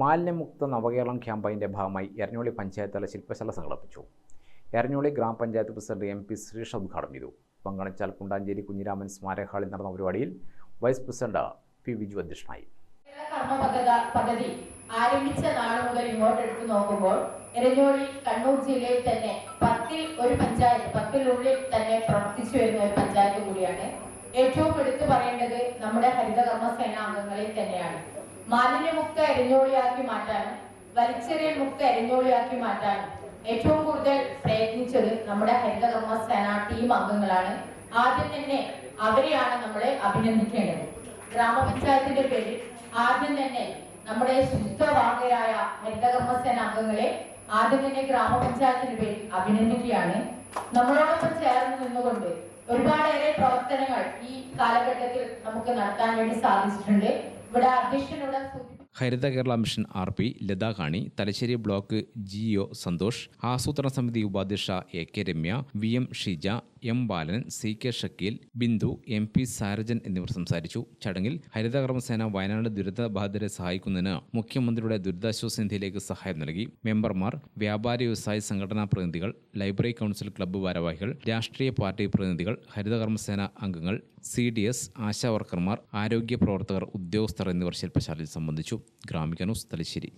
മാലിന്യമുക്ത നവകേരളം ക്യാമ്പയിന്റെ ഭാഗമായി എരഞ്ഞോളി പഞ്ചായത്ത് തല ശില്പശാല സംഘടിപ്പിച്ചു. എരഞ്ഞോളി ഗ്രാമപഞ്ചായത്ത് പ്രസിഡന്റ് എം പി ശ്രീഷ് ഉദ്ഘാടനം ചെയ്തു. പങ്കണച്ചാൽ കുണ്ടാഞ്ചേരി കുഞ്ഞിരാമൻ സ്മാരക ഹാളിൽ നടന്ന പരിപാടിയിൽ വൈസ് പ്രസിഡന്റ് പി വിജു അധ്യക്ഷനായി. പദ്ധത ആരംഭിച്ച നാൾ മുതൽ ഇങ്ങോട്ട് എടുത്തു നോക്കുമ്പോൾ എരഞ്ഞോളി കണ്ണൂർ ജില്ലയിൽ തന്നെ പത്തിൽ ഒരു പഞ്ചായത്ത് പത്തിനുള്ളിൽ തന്നെ പ്രവർത്തിച്ചു വരുന്ന ഒരു പഞ്ചായത്ത് കൂടിയാണ്. ഏറ്റവും എടുത്തു പറയേണ്ടത് നമ്മുടെ ഹരിതകർമ്മ സേനാ അംഗങ്ങളിൽ തന്നെയാണ്. മാലിന്യമുക്ത എരിഞ്ഞോളിയാക്കി മാറ്റാനും വലിച്ചെറിയൽ മുക്ത എരിഞ്ഞോളിയാക്കി മാറ്റാനും ഏറ്റവും കൂടുതൽ പ്രയത്നിച്ചത് നമ്മുടെ ഹരിതകർമ്മ സേന ടീം അംഗങ്ങളാണ്. ആദ്യം തന്നെ അവരെയാണ് നമ്മളെ അഭിനന്ദിക്കേണ്ടത്. ഗ്രാമപഞ്ചായത്തിന്റെ പേരിൽ ആദ്യം തന്നെ നമ്മുടെ ശുദ്ധവാഹകരായ ഹരിതകർമ്മസേന അംഗങ്ങളെ ആദ്യം തന്നെ ഗ്രാമപഞ്ചായത്തിന്റെ പേരിൽ അഭിനന്ദിക്കുകയാണ്. നമ്മളോടൊപ്പം ചേർന്ന് നിന്നുകൊണ്ട് ഒരുപാടേറെ പ്രവർത്തനങ്ങൾ ഈ കാലഘട്ടത്തിൽ നമുക്ക് നടത്താൻ വേണ്ടി സാധിച്ചിട്ടുണ്ട്. Haritha Kerala mission R P Latha Kani Thalassery block G O Santhosh ആസൂത്രണ സമിതി ഉപാധ്യക്ഷ A K Ramya V M Sheeja M Balan C K Shakeel Bindu M P Sarajan എന്നിവർ സംസാരിച്ചു. ചടങ്ങിൽ ഹരിതകർമ്മസേന വയനാട് ദുരിതബാധിതരെ സഹായിക്കുന്നതിന് മുഖ്യമന്ത്രിയുടെ ദുരിതാശ്വാസ നിധിയിലേക്ക് സഹായം നൽകി. മെമ്പർമാർ വ്യാപാരി വ്യവസായ സംഘടനാ പ്രതിനിധികൾ ലൈബ്രറി കൗൺസിൽ ക്ലബ്ബ് ഭാരവാഹികൾ രാഷ്ട്രീയ പാർട്ടി പ്രതിനിധികൾ ഹരിതകർമ്മസേന അംഗങ്ങൾ സി ഡി എസ് ആശാ വർക്കർമാർ ആരോഗ്യ പ്രവർത്തകർ ഉദ്യോഗസ്ഥർ എന്നിവർ ശില്പശാലയിൽ സംബന്ധിച്ചു. ഗ്രാമിക ന്യൂസ് തലശ്ശേരി.